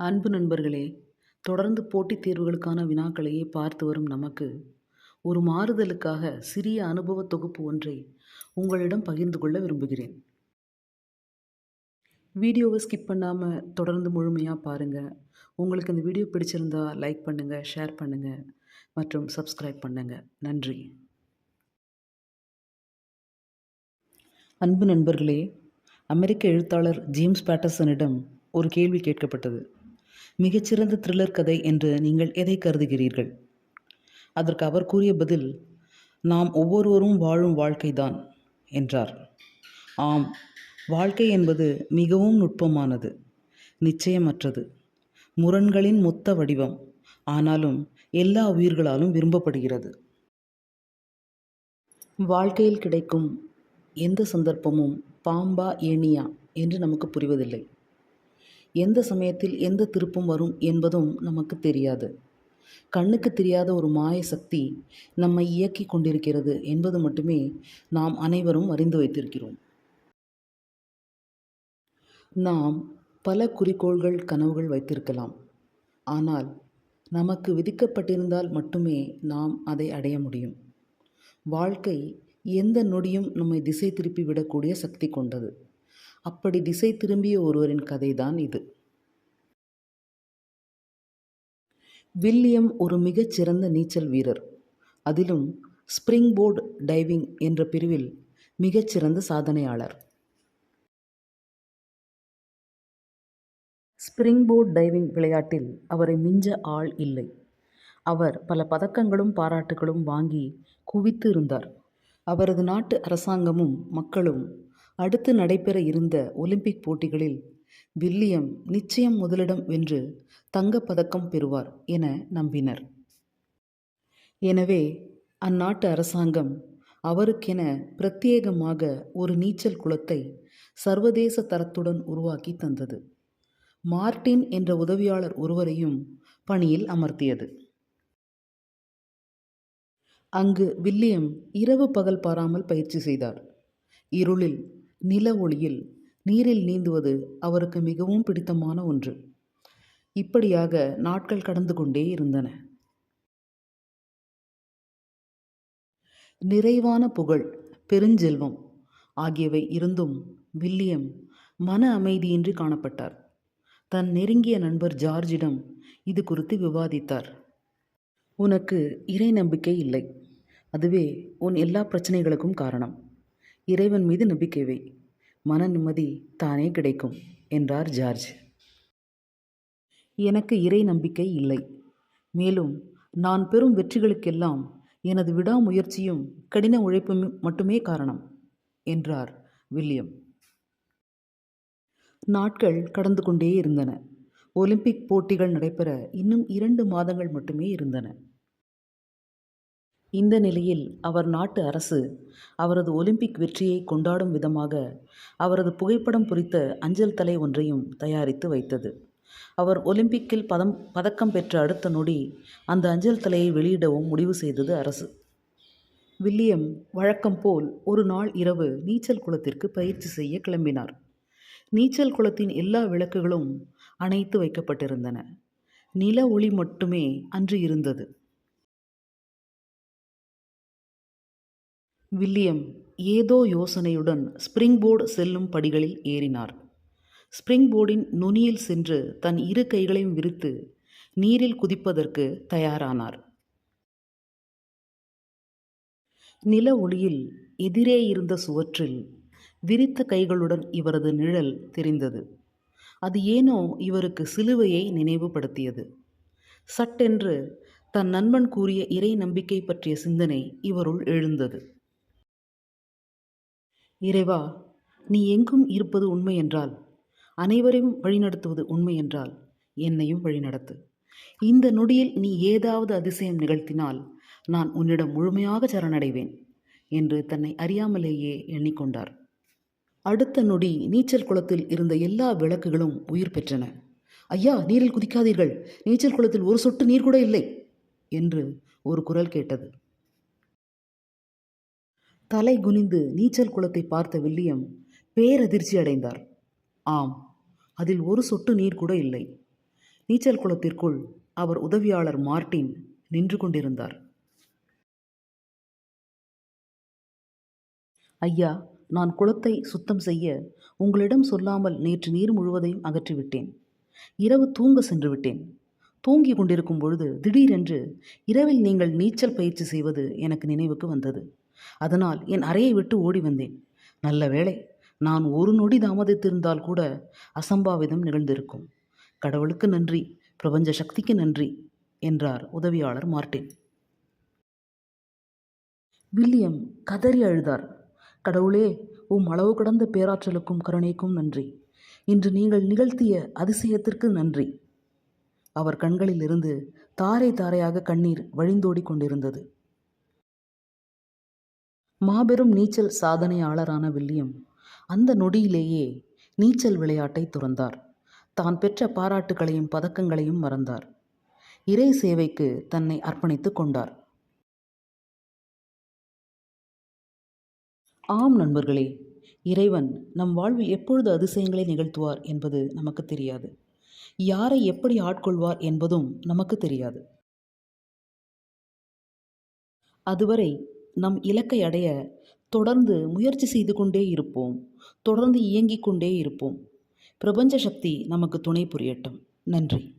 அன்பு நண்பர்களே தொடர்ந்து போட்டித் தேர்வுகளுக்கான வினாக்களையே பார்த்து வரும் நமக்கு ஒரு மாறுதலுக்காக சிறிய அனுபவ தொகுப்பு ஒன்றை உங்களிடம் பகிர்ந்து கொள்ள விரும்புகிறேன். வீடியோவை ஸ்கிப் பண்ணாமல் தொடர்ந்து முழுமையாக பாருங்கள் உங்களுக்கு இந்த வீடியோ பிடிச்சிருந்தா லைக் பண்ணுங்கள் ஷேர் பண்ணுங்கள் மற்றும் சப்ஸ்கிரைப் பண்ணுங்கள் நன்றி. அன்பு நண்பர்களே அமெரிக்க எழுத்தாளர் ஜேம்ஸ் பேட்டர்சனிடம் ஒரு கேள்வி கேட்கப்பட்டது. மிகச்சிறந்த த்ரில்லர் கதை என்று நீங்கள் எதை கருதுகிறீர்கள்? அதற்கு அவர் கூறிய பதில் நாம் ஒவ்வொருவரும் வாழும் வாழ்க்கைதான் என்றார். ஆம் வாழ்க்கை என்பது மிகவும் நுட்பமானது நிச்சயமற்றது. முரண்களின் மொத்த வடிவம் ஆனாலும் எல்லா உயிர்களாலும் விரும்பப்படுகிறது. வாழ்க்கையில் கிடைக்கும் எந்த சந்தர்ப்பமும் பாம்பா ஏனியா என்று நமக்கு புரிவதில்லை. எந்த சமயத்தில் எந்த திருப்பம் வரும் என்பதும் நமக்கு தெரியாது. கண்ணுக்கு தெரியாத ஒரு மாய சக்தி நம்மை இயக்கி கொண்டிருக்கிறது என்பது மட்டுமே நாம் அனைவரும் அறிந்து வைத்திருக்கிறோம். நாம் பல குறிக்கோள்கள் கனவுகள் வைத்திருக்கலாம். ஆனால் நமக்கு விதிக்கப்பட்டிருந்தால் மட்டுமே நாம் அதை அடைய முடியும். வாழ்க்கை எந்த நொடியும் நம்மை திசை திருப்பி விடக்கூடிய சக்தி கொண்டது. அப்படி திசை திரும்பிய ஒருவரின் கதைதான் இது. வில்லியம் ஒரு மிகச்சிறந்த நீச்சல் வீரர். அதிலும் ஸ்ப்ரிங் போர்டு டைவிங் என்ற பிரிவில் மிகச்சிறந்த சாதனையாளர். ஸ்ப்ரிங் போர்ட் டைவிங் விளையாட்டில் அவரை மிஞ்ச ஆள் இல்லை. அவர் பல பதக்கங்களும் பாராட்டுகளும் வாங்கி குவித்து இருந்தார். அவரது நாட்டு அரசாங்கமும் மக்களும் அடுத்து நடைபெற இருந்த ஒலிம்பிக் போட்டிகளில் வில்லியம் நிச்சயம் முதலிடம் வென்று தங்கப்பதக்கம் பெறுவார் என நம்பினர். எனவே அந்நாட்டு அரசாங்கம் அவருக்கென பிரத்யேகமாக ஒரு நீச்சல் குளத்தை சர்வதேச தரத்துடன் உருவாக்கி தந்தது. மார்டின் என்ற உதவியாளர் ஒருவரையும் பணியில் அமர்த்தியது. அங்கு வில்லியம் இரவு பகல் பாராமல் பயிற்சி செய்தார். இருளில் நில ஒளியில் நீரில் நீந்துவது அவருக்கு மிகவும் பிடித்தமான ஒன்று. இப்படியாக நாட்கள் கடந்து கொண்டே இருந்தன. நிறைவான புகழ் பெருஞ்செல்வம் ஆகியவை இருந்தும் வில்லியம் மன அமைதியின்றி காணப்பட்டார். தன் நெருங்கிய நண்பர் ஜார்ஜிடம் இது குறித்து விவாதித்தார். உனக்கு இறை நம்பிக்கை இல்லை. அதுவே உன் எல்லா பிரச்சனைகளுக்கும் காரணம். இறைவன் மீது நம்பிக்கை வை. மன நிம்மதி தானே கிடைக்கும் என்றார் ஜார்ஜ். எனக்கு இறை நம்பிக்கை இல்லை. மேலும் நான் பெறும் வெற்றிகளுக்கெல்லாம் எனது விடாமுயற்சியும் கடின உழைப்பும் மட்டுமே காரணம் என்றார் வில்லியம். நாட்கள் கடந்து கொண்டே இருந்தன. ஒலிம்பிக் போட்டிகள் நடைபெற இன்னும் இரண்டு மாதங்கள் மட்டுமே இருந்தன. இந்த நிலையில் அவர் நாட்டு அரசு அவரது ஒலிம்பிக் வெற்றியை கொண்டாடும் விதமாக அவரது புகைப்படம் பொறித்த அஞ்சல் தலை ஒன்றையும் தயாரித்து வைத்தது. அவர் ஒலிம்பிக்கில் பதம் பதக்கம் பெற்ற அடுத்த நொடி அந்த அஞ்சல் தலையை வெளியிடவும் முடிவு செய்தது அரசு. வில்லியம் வழக்கம் போல் ஒரு நாள் இரவு நீச்சல் குளத்திற்கு பயிற்சி செய்ய கிளம்பினார். நீச்சல் குளத்தின் எல்லா விளக்குகளும் அணைத்து வைக்கப்பட்டிருந்தன. நில ஒளி மட்டுமே அன்று இருந்தது. வில்லியம் ஏதோ யோசனையுடன் ஸ்ப்ரிங் போர்டு செல்லும் படிகளில் ஏறினார். ஸ்ப்ரிங் போர்டின் நுனியில் சென்று தன் இரு கைகளையும் விரித்து நீரில் குதிப்பதற்கு தயாரானார். நில ஒளியில் எதிரே இருந்த சுவற்றில் விரித்த கைகளுடன் இவரது நிழல் தெரிந்தது. அது ஏனோ இவருக்கு சிலுவையை நினைவுபடுத்தியது. சட்டென்று தன் நண்பன் கூறிய இறை நம்பிக்கை பற்றிய சிந்தனை இவருள் எழுந்தது. இறைவா நீ எங்கும் இருப்பது உண்மை என்றால் அனைவரையும் வழிநடத்துவது உண்மை என்றால் என்னையும் வழிநடத்து. இந்த நொடியில் நீ ஏதாவது அதிசயம் நிகழ்த்தினால் நான் உன்னிடம் முழுமையாக சரணடைவேன் என்று தன்னை அறியாமலேயே எண்ணிக்கொண்டார். அடுத்த நொடி நீச்சல் குளத்தில் இருந்த எல்லா விளக்குகளும் உயிர் பெற்றன. ஐயா நீரில் குதிக்காதீர்கள். நீச்சல் குளத்தில் ஒரு சொட்டு நீர் கூட இல்லை என்று ஒரு குரல் கேட்டது. தலை குனிந்து நீச்சல் குளத்தை பார்த்த வில்லியம் பேரதிர்ச்சி அடைந்தார். ஆம் அதில் ஒரு சொட்டு நீர் கூட இல்லை. நீச்சல் குளத்திற்குள் அவர் உதவியாளர் மார்ட்டின் நின்று கொண்டிருந்தார். ஐயா நான் குளத்தை சுத்தம் செய்ய உங்களிடம் சொல்லாமல் நேற்று நீர் முழுவதையும் அகற்றிவிட்டேன். இரவு தூங்க சென்று விட்டேன். தூங்கி கொண்டிருக்கும் பொழுது திடீரென்று இரவில் நீங்கள் நீச்சல் பயிற்சி செய்வது எனக்கு நினைவுக்கு வந்தது. அதனால் என் அறையை விட்டு ஓடி வந்தேன். நல்ல வேளை நான் ஒரு நொடி தாமதித்திருந்தால் கூட அசம்பாவிதம் நிகழ்ந்திருக்கும். கடவுளுக்கு நன்றி பிரபஞ்ச சக்திக்கு நன்றி என்றார் உதவியாளர் மார்ட்டின். வில்லியம் கதறி அழுதார். கடவுளே உம் அளவு கடந்த பேராற்றலுக்கும் கருணைக்கும் நன்றி. இன்று நீங்கள் நிகழ்த்திய அதிசயத்திற்கு நன்றி. அவர் கண்களிலிருந்து தாரை தாரையாக கண்ணீர் வழிந்தோடி கொண்டிருந்தது. மாபெரும் நீச்சல் சாதனையாளரான வில்லியம் அந்த நொடியிலேயே நீச்சல் விளையாட்டை துறந்தார். தான் பெற்ற பாராட்டுகளையும் பதக்கங்களையும் மறந்தார். இறை சேவைக்கு தன்னை அர்ப்பணித்துக் கொண்டார். ஆம் நண்பர்களே இறைவன் நம் வாழ்வில் எப்பொழுது அதிசயங்களை நிகழ்த்துவார் என்பது நமக்கு தெரியாது. யாரை எப்படி ஆட்கொள்வார் என்பதும் நமக்கு தெரியாது. அதுவரை நம் இலக்கை அடைய தொடர்ந்து முயற்சி செய்து கொண்டே இருப்போம். தொடர்ந்து இயங்கிக் கொண்டே இருப்போம். பிரபஞ்ச சக்தி நமக்கு துணை புரியட்டும். நன்றி.